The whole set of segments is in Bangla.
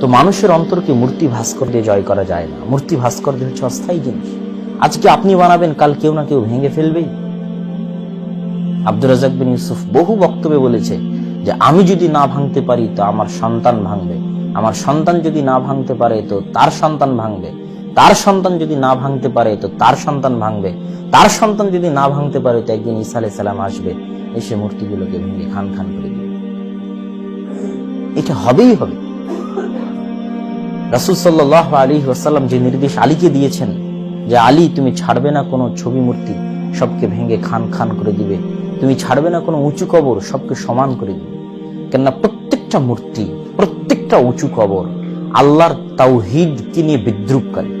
তো মানুষের অন্তরকে মূর্তি ভাস্কর দিয়ে জয় করা যায় না। মূর্তি ভাস্কর দিয়ে হচ্ছে অস্থায়ী জিনিস। আজকে আপনি বানাবেন, কাল কেউ না কেউ ভেঙে ফেলবেই। আব্দুর রাজাক বিন ইউসুফ বহু বক্তব্যে বলেছে যে, আমি যদি না ভাঙতে পারি তো আমার সন্তান ভাঙবে। আমার সন্তান যদি না ভাঙতে পারে তো তার সন্তান ভাঙবে। তার সন্তান যদি না ভাঙতে পারে তো তার সন্তান ভাঙবে। তার সন্তান যদি না ভাঙতে পারে তো একদিন ঈসা আলাইহিস সালাম আসবে। এসে মূর্তিগুলোকে ভেঙে খান খান করে দিবে। এটা হবেই হবে। রাসুল সাল্লাহ আলী ওয়াসাল্লাম যে নির্দেশ আলীকে দিয়েছেন যে, আলী, তুমি ছাড়বে না কোনো ছবি মূর্তি, সবকে ভেঙে খান খান করে দিবে। তুমি ছাড়বে না কোনো উঁচু কবর, সবকে সমান করে দিবে। কেননা প্রত্যেকটা মূর্তি, প্রত্যেকটা উঁচু কবর আল্লাহর তাওহিদকে নিয়ে বিদ্রুপকারী।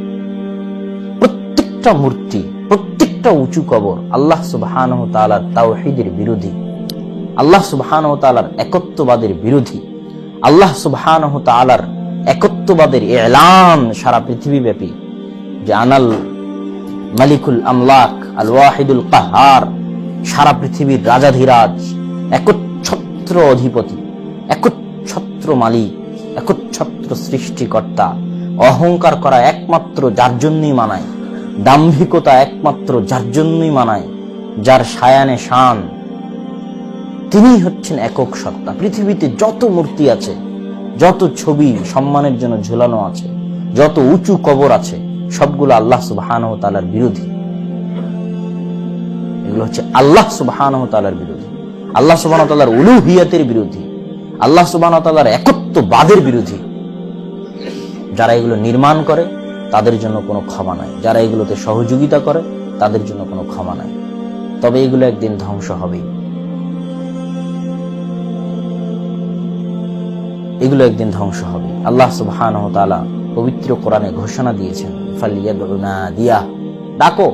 প্রত্যেকটা মূর্তি, প্রত্যেকটা উঁচু কবর আল্লাহ সুবহান তালার তাওহিদের বিরোধী। আল্লাহ সুবহান তালার একত্ববাদের বিরোধী। আল্লাহ সুবহান তালার একত্ববাদের এলান সারা পৃথিবীব্যাপী। যে আনাল মালিকুল আমলাক আল ওয়াহিদুল কাহার। সারা পৃথিবীর রাজাধিরাজ, একচ্ছত্র অধিপতি, একচ্ছত্র মালিক, একচ্ছত্র সৃষ্টিকর্তা, অহংকার করা একমাত্র যার জন্যই মানায়, দাম্ভিকতা একমাত্র যার জন্যই মানায়, যার সায়ানে শান। তিনি হচ্ছেন একক সত্তা। পৃথিবীতে যত মূর্তি আছে যত ছবি সম্মানের জন্য ঝুলানো আছে, যত উঁচু কবর আছে, সবগুলো আল্লাহ সুবহান বিরোধী। এগুলো হচ্ছে আল্লাহ সুবহান বিরোধী। আল্লাহ সুবহান তালার উলুহিয়াতের বিরোধী। আল্লাহ সুবহান তালার একত্ববাদের বিরোধী। যারা এগুলো নির্মাণ করে, তাদের জন্য কোনো ক্ষমা নাই। যারা এগুলোতে সহযোগিতা করে, তাদের জন্য কোনো ক্ষমা নাই। তবে এগুলো একদিন ধ্বংস হবেই। এগুলো একদিন ধ্বংস হবে। আল্লাহ সুবহান তাআলা পবিত্র কোরআনে ঘোষণা দিয়েছেন ফালিয়াদউনা দিয়া ডাকো।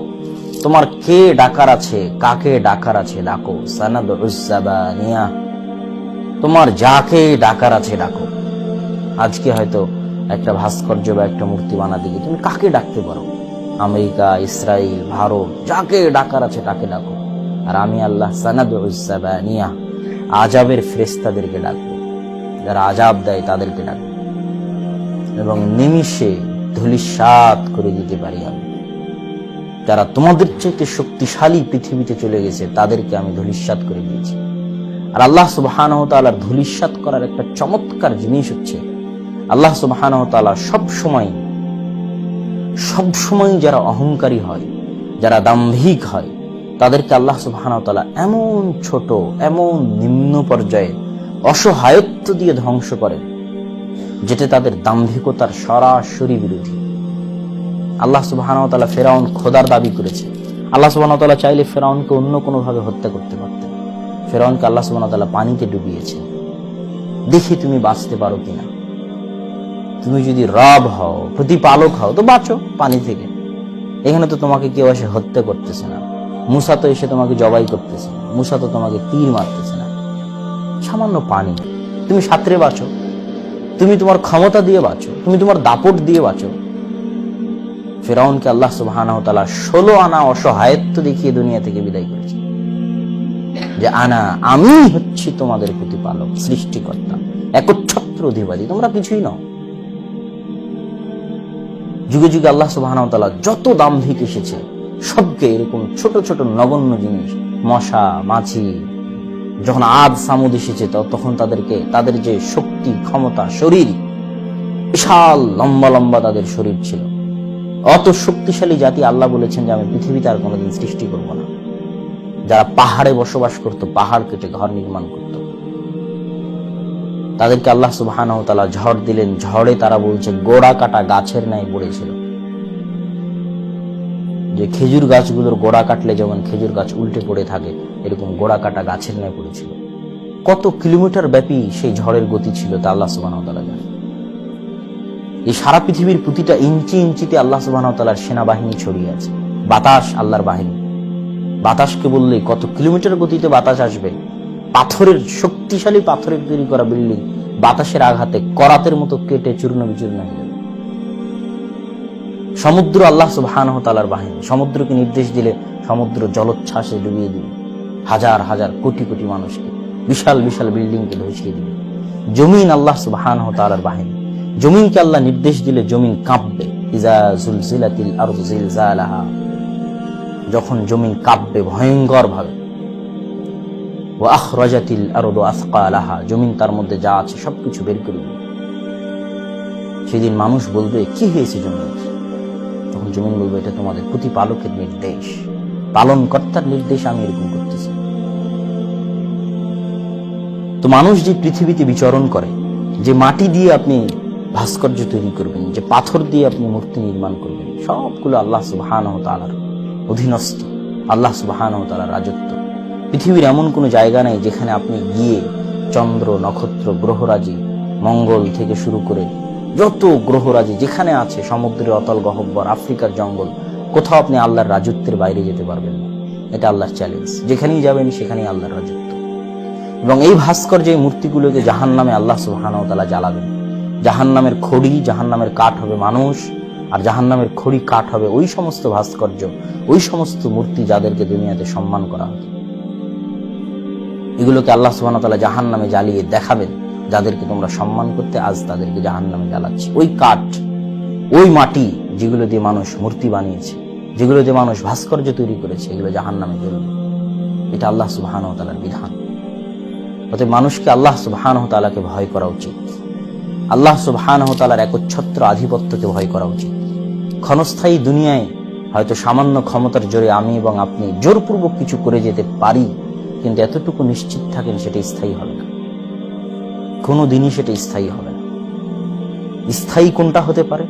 তোমার কে ডাকার আছে, কাকে ডাকার আছে ডাকো। সানাদুজ্জাবানিয়া তোমার যাকে ডাকার আছে ডাকো। আজকে হয়তো একটা ভাস্কর্য বা একটা মূর্তি বানা দিকে তুমি কাকে ডাকতে পারো? আমেরিকা ইসরায়েল ভারত, যাকে ডাকার আছে তাকে ডাকো। আর আমি আল্লাহ সানাদুজ্জাবানিয়া আজাবের ফ্রেস্তাদেরকে ডাকবো। যারা আজাব দেয় তাদেরকে ডাকবো এবং নিমিষে ধুলিসাত করে দিতে পারি আমি। যারা তোমাদের চাইতে শক্তিশালী পৃথিবীতে চলে গেছে, তাদেরকে আমি ধুলিসাত করে দিয়েছি। আর আল্লাহ সুবাহান তালার ধুলিসাত করার একটা চমৎকার জিনিস হচ্ছে, আল্লাহ সুবাহান তালা সব সময় সব সময় যারা অহংকারী হয়, যারা দাম্ভিক হয়, তাদেরকে আল্লাহ সুবাহান তালা এমন ছোট, এমন নিম্ন পর্যায়ে অসহায়ত্ব দিয়ে ধ্বংস করেন যেটা তাদের দাম্ভিকতার সরাসরি বিরোধী। আল্লাহ সুবাহানতালা ফেরাউন খোদার দাবি করেছে। আল্লাহ সুবাহতাল্লাহ চাইলে ফেরাউনকে অন্য কোনোভাবে হত্যা করতে পারতেন। ফেরাউনকে আল্লাহ সুবাহতাল্লাহ পানিতে ডুবিয়েছে দেখি তুমি বাঁচতে পারো কিনা। তুমি যদি রব হও, প্রতিপালক হও, তো বাঁচো পানি থেকে। এখানে তো তোমাকে কেউ এসে হত্যা করতেছে না। মুসা তো এসে তোমাকে জবাই করতেছে মুসা তো তোমাকে তীর মারতেছে সামান্য পানি। তুমি সাঁতরে বাঁচো। তুমি তোমার ক্ষমতা দিয়ে বাঁচো। তুমি তোমার দাপট দিয়ে বাঁচো। ফেরাউনকে আল্লাহ সুবাহান তালা ষোলো আনা অসহায়ত্ব দেখিয়ে দুনিয়া থেকে বিদায় করেছে। যে আনা আমি হচ্ছি তোমাদের প্রতিপালক, সৃষ্টিকর্তা, একচ্ছত্র অধিবাদী। তোমরা কিছুই নও। যুগে যুগে আল্লাহ সুবাহান তালা যত দাম্ভিক এসেছে, সবকে এরকম ছোট ছোট নগণ্য জিনিস, মশা, মাছি যখন আদ সামুদ এসেছে তখন তাদেরকে, তাদের যে শক্তি, ক্ষমতা, শরীর, বিশাল লম্বা লম্বা তাদের শরীর ছিল। অত শক্তিশালী জাতি আল্লাহ বলেছেন যে, আমি পৃথিবীতে আর কোনোদিন সৃষ্টি করব না। যারা পাহাড়ে বসবাস করত, পাহাড় কেটে ঘর নির্মাণ করত। তাদেরকে আল্লাহ সুবাহান তালা ঝড় দিলেন। ঝড়ে তারা বলছে, গোড়া কাটা গাছের ন্যায় পড়েছিল। যে খেজুর গাছগুলোর গোড়া কাটলে যেমন খেজুর গাছ উল্টে পড়ে থাকে, এরকম গোড়া কাটা গাছের ন্যায় পড়েছিল। কত কিলোমিটার ব্যাপী সেই ঝড়ের গতি ছিল তা আল্লাহ সুবাহ জানে। এই সারা পৃথিবীর প্রতিটা ইঞ্চি ইঞ্চিতে আল্লাহ সুবাহ তালার সেনাবাহিনী ছড়িয়ে আছে। বাতাস আল্লাহর বাহিনী। বাতাসকে বললে কত কিলোমিটার গতিতে বাতাস আসবে? পাথরের, শক্তিশালী পাথরের তৈরি করা বিল্ডিং বাতাসের আঘাতে করাতের মতো কেটে চূর্ণ বিচূর্ণ হয়ে সমুদ্র আল্লাহ সুবহান তালার বাহিনী। সমুদ্রকে নির্দেশ দিলে সমুদ্র জলোচ্ছ্বাসে ডুবিয়ে দিবে। হাজার হাজার, কোটি কোটি মানুষকে, বিশাল বিশাল বিল্ডিংকে ধসিয়ে দিবে। জমিন আল্লাহ সুবহান তালার বাহিনী। জমিনকে আল্লাহ নির্দেশ দিলে জমিন কাঁপবে। যখন জমিন কাঁপবে ভয়ঙ্কর ভাবে জমিন তার মধ্যে যা আছে সবকিছু বের করে সেদিন মানুষ বলবে, কি হয়েছে জমিন? জমিন বলবে, এটা তোমাদের প্রতিপালকের নির্দেশ। পালনকর্তার নির্দেশ আমি এরকম করতেছি। তো মানুষ যে পৃথিবীতে বিচরণ করে, যে মাটি দিয়ে আপনি ভাস্কর্য তৈরি করবেন, যে পাথর দিয়ে আপনি মূর্তি নির্মাণ করবেন, সবগুলো আল্লাহ সুবাহান তালার অধীনস্থ, আল্লাহ সুবাহান তালার রাজত্ব। পৃথিবীর এমন কোনো জায়গা নেই যেখানে আপনি গিয়ে চন্দ্র, নক্ষত্র, গ্রহরাজি, মঙ্গল থেকে শুরু করে যত গ্রহরাজি যেখানে আছে সমুদ্রের অতল গহব্বর, আফ্রিকার জঙ্গল, কোথাও আপনি আল্লাহর রাজত্বের বাইরে যেতে পারবেন না। এটা আল্লাহর চ্যালেঞ্জ যেখানেই যাবেন, সেখানেই আল্লাহর রাজত্ব। এবং এই ভাস্কর্য এই মূর্তিগুলোকে জাহান নামে আল্লাহ তাআলা জ্বালাবেন জাহান নামের খড়ি জাহান নামের কাঠ হবে মানুষ, আর জাহান নামের খড়ি, কাঠ হবে ওই সমস্ত ভাস্কর্য, ওই সমস্ত মূর্তি যাদেরকে দুনিয়াতে সম্মান করা হতো। এগুলোকে আল্লাহ তাআলা জাহান নামে জ্বালিয়ে দেখাবেন। যাদেরকে তোমরা সম্মান করতে আজ তাদেরকে জাহান নামে জ্বালাচ্ছে। ওই কাঠ, ওই মাটি যেগুলো দিয়ে মানুষ মূর্তি বানিয়েছে, যেগুলো দিয়ে মানুষ ভাস্কর্য তৈরি করেছে, এগুলো জাহান নামে জ্বলবে। এটা আল্লাহ সুবহানাহু ওয়া তাআলার বিধান। অতএব মানুষকে আল্লাহ সুবহান তালাকে ভয় করা উচিত। আল্লাহ সুবহান তালার একচ্ছত্র আধিপত্যকে ভয় করা উচিত। ক্ষণস্থায়ী দুনিয়ায় হয়তো সামান্য ক্ষমতার জোরে আমি এবং আপনি জোরপূর্বক কিছু করে যেতে পারি, কিন্তু এতটুকু নিশ্চিত থাকেন সেটা স্থায়ী হবে না। কোনো দিনই সেটা স্থায়ী হবে না। স্থায়ী কোনটা হতে পারে?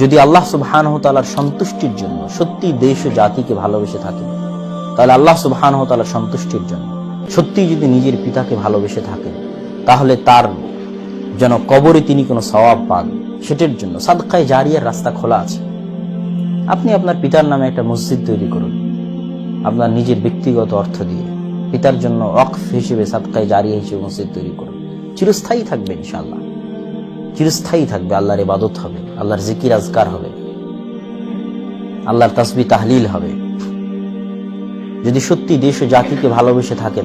যদি আল্লাহ সুবহান তালার সন্তুষ্টির জন্য সত্যি দেশ ও জাতিকে ভালোবেসে থাকে, তাহলে আল্লাহ সুবহান তালার সন্তুষ্টির জন্য সত্যি যদি নিজের পিতাকে ভালোবেসে থাকেন তাহলে তার যেন কবরে তিনি কোনো সওয়াব পান, সেটার জন্য সাদকায় জারিয়ার রাস্তা খোলা আছে। আপনি আপনার পিতার নামে একটা মসজিদ তৈরি করুন, আপনার নিজের ব্যক্তিগত অর্থ দিয়ে পিতার জন্য অকফ হিসেবে সাদকায় জারিয়া হিসেবে মসজিদ তৈরি করুন। চিরস্থায়ী থাকবে ইনশাআল্লাহ। চিরস্থায়ী থাকবে, আল্লাহর ইবাদত হবে, আল্লাহর জিকির আজকার হবে। আল্লাহর তাসবি তাহলিল হবে। যদি সত্যি দেশ ও জাতিকে ভালোবেসে থাকেন,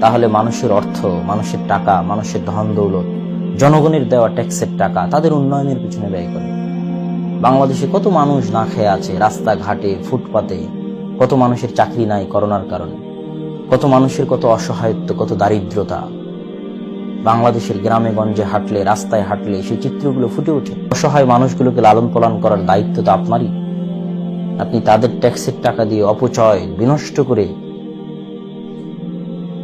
তাহলে মানুষের অর্থ, মানুষের টাকা, মানুষের ধন দৌলত, জনগণের দেওয়া ট্যাক্সের টাকা, তাদের উন্নয়নের পিছনে ব্যয় করে। বাংলাদেশে কত মানুষ না খেয়ে আছে রাস্তাঘাটে, ফুটপাতে, কত মানুষের চাকরি নাই করোনার কারণে, কত মানুষের কত অসহায়ত্ব, কত দারিদ্রতা বাংলাদেশের গ্রামে গঞ্জে হাঁটলে, রাস্তায় হাঁটলে সেই চিত্রগুলো ফুটে ওঠে। অসহায় মানুষগুলোকে লালন পালন করার দায়িত্ব তো আপনারই। আপনি তাদের ট্যাক্সের টাকা দিয়ে অপচয়, বিনষ্ট করে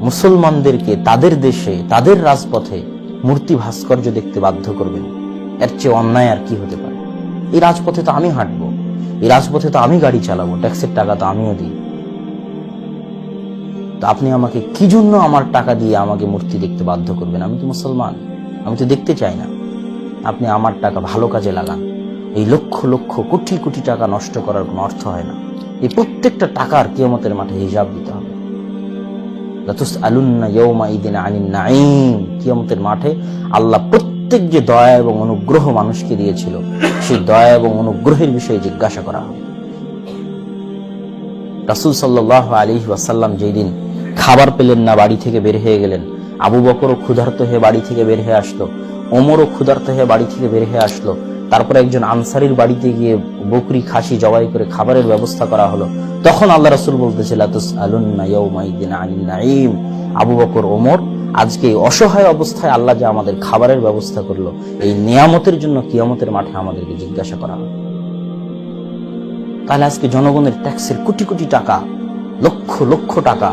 মুসলমানদেরকে তাদের দেশে, তাদের রাজপথে মূর্তি ভাস্কর্য দেখতে বাধ্য করবেন। এর চেয়ে অন্যায় আর কি হতে পারে? এই রাজপথে তো আমি হাঁটবো। এই রাজপথে তো আমি গাড়ি চালাবো। ট্যাক্সের টাকা তো আমিও দিই। তো আপনি আমাকে কি জন্য আমার টাকা দিয়ে আমাকে মূর্তি দেখতে বাধ্য করবেন? আমি তো মুসলমান। আমি তো দেখতে চাই না। আপনি আমার টাকা ভালো কাজে লাগান। এই লক্ষ লক্ষ, কোটি কোটি টাকা নষ্ট করার কোনো অর্থ হয় না। এই প্রত্যেকটা টাকার কিয়মতের মাঠে হিসাব দিতে হবে। কিয়মতের মাঠে আল্লাহ প্রত্যেক যে দয়া এবং অনুগ্রহ মানুষকে দিয়েছিল, সেই দয়া এবং অনুগ্রহের বিষয়ে জিজ্ঞাসা করা হবে। রাসুল সাল্লাহ আলী ওয়াসাল্লাম যেই দিন খাবার পেলেন না, বাড়ি থেকে বের হয়ে গেলেন। আবু বকরও ক্ষুধার্ত হয়ে বাড়ি থেকে বের হয়ে আসলো। ওমরও ক্ষুধার্ত হয়ে বাড়ি থেকে বের হয়ে আসলো। তারপর একজন আনসারির বাড়িতে গিয়ে বকরি, খাসি জবাই করে খাবারের ব্যবস্থা করা হলো। তখন আল্লাহ রসুল বলতেছে আবু বকর, ওমর, আজকে অসহায় অবস্থায় আল্লাহ যে আমাদের খাবারের ব্যবস্থা করল, এই নিয়ামতের জন্য কিয়ামতের মাঠে আমাদেরকে জিজ্ঞাসা করা হবে। তাহলে আজকে জনগণের ট্যাক্সের কোটি কোটি টাকা, লক্ষ লক্ষ টাকা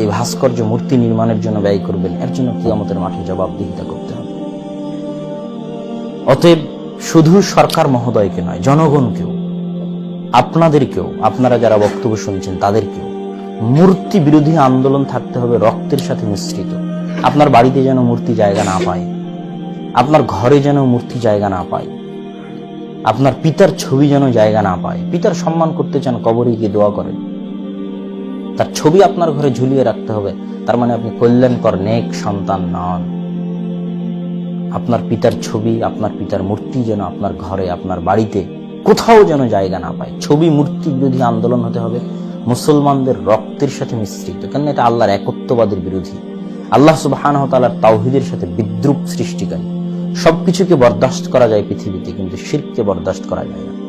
এই ভাস্কর্য মূর্তি নির্মাণের জন্য ব্যয় করবেন। এর জন্য কিয়ামতের মাঠে জবাবদিহিতা করতে হবে। অতএব শুধু সরকার মহোদয়কে নয়, জনগণকেও, আপনাদেরকেও, আপনারা যারা বক্তব্য শুনছেন তাদেরকেও, মূর্তি বিরোধী আন্দোলন থাকতে হবে রক্তের সাথে মিশ্রিত। আপনার বাড়িতে যেন মূর্তি জায়গা না পায়, আপনার ঘরে যেন মূর্তি জায়গা না পায়, আপনার পিতার ছবি যেন জায়গা না পায়, পিতার সম্মান করতে চান কবরে গিয়ে দোয়া করেন। তার ছবি আপনার ঘরে ঝুলিয়ে রাখতে হবে। তার মানে আপনি কল্যাণকর নেক সন্তান নন। আপনার পিতার ছবি, আপনার পিতার মূর্তি যেন আপনার ঘরে, আপনার বাড়িতে কোথাও যেন জায়গা না পায়। ছবি, মূর্তি বিরোধী আন্দোলন হতে হবে, মুসলমানদের রক্তের সাথে মিশ্রিত। কেন এটা আল্লাহর একত্ববাদের বিরোধী। আল্লাহ সুবাহান তালার তাওহিদের সাথে বিদ্রুপ সৃষ্টিকারী। সবকিছুকে বরদাস্ত করা যায় পৃথিবীতে, কিন্তু শিরকে বরদাস্ত করা যায় না।